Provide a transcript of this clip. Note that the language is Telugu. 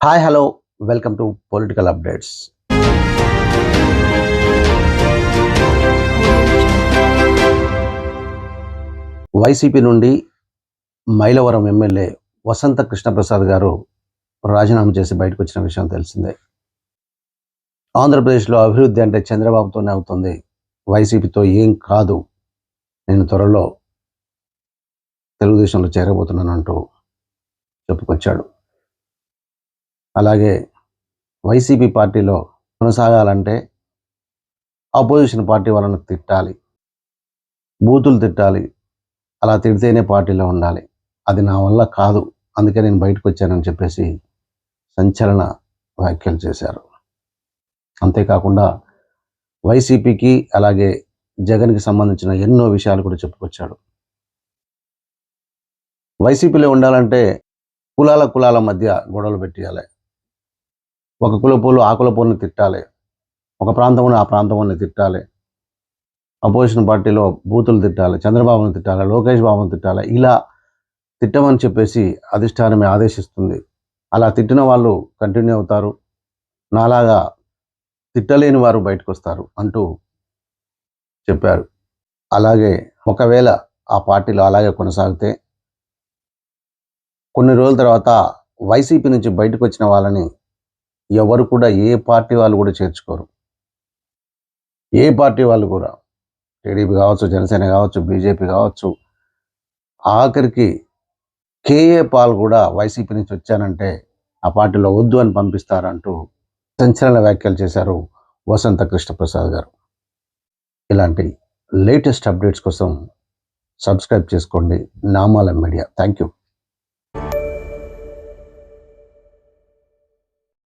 Hi hello welcome to political updates YCP నుండి మైలవరం ఎమ్మెల్యే వసంత కృష్ణప్రసాద్ గారు రాజీనామా చేసి బయటకు వచ్చిన విషయం తెలిసిందే. ఆంధ్రప్రదేశ్లో అభివృద్ధి అంటే చంద్రబాబుతోనే అవుతుంది. వైసీపీతో ఏం కాదు. నేను త్వరలో తెలుగుదేశంలో చేరబోతున్నానంటూ చెప్పుకొచ్చాడు. అలాగే వైసీపీ పార్టీలో కొనసాగాలంటే ఆపోజిషన్ పార్టీ వాళ్ళని తిట్టాలి బూతులు తిట్టాలి అలా తిడితేనే పార్టీలో ఉండాలి. అది నా వల్ల కాదు అందుకే నేను బయటకు వచ్చానని చెప్పేసి సంచలన వ్యాఖ్యలు చేశారు. అంతేకాకుండా వైసీపీకి అలాగే జగన్కి సంబంధించిన ఎన్నో విషయాలు కూడా చెప్పుకొచ్చాడు. వైసీపీలో ఉండాలంటే కులాల కులాల మధ్య గొడవలు పెట్టియాలి. ఒక కులపోలు ఆ కులపోలను తిట్టాలి. ఒక ప్రాంతంలో ఆ ప్రాంతంలో తిట్టాలి. అపోజిషన్ పార్టీలో బూతులు తిట్టాలి చంద్రబాబును తిట్టాలి లోకేష్ బాబును తిట్టాలి. ఇలా తిట్టమని చెప్పేసి అధిష్టానమే ఆదేశిస్తుంది. అలా తిట్టిన వాళ్ళు కంటిన్యూ అవుతారు. నాలాగా తిట్టలేని వారు బయటకు వస్తారు అంటూ చెప్పారు. అలాగే ఒకవేళ ఆ పార్టీలో అలాగే కొనసాగితే కొన్ని రోజుల తర్వాత వైసీపీ నుంచి బయటకు వచ్చిన వాళ్ళని ఎవరు కూడా ఏ పార్టీ వాళ్ళు కూడా చేర్చుకోరు. ఏ పార్టీ వాళ్ళు కూడా టీడీపీ కావచ్చు జనసేన కావచ్చు బీజేపీ కావచ్చు ఆఖరికి కేఏ పాల్ కూడా వైసీపీ నుంచి వచ్చానంటే ఆ పార్టీలో వద్దు అని పంపిస్తారంటూ సంచలన వ్యాఖ్యలు చేశారు వసంత కృష్ణప్రసాద్ గారు. ఇలాంటి లేటెస్ట్ అప్డేట్స్ కోసం సబ్స్క్రైబ్ చేసుకోండి నామాల మీడియా. Thank you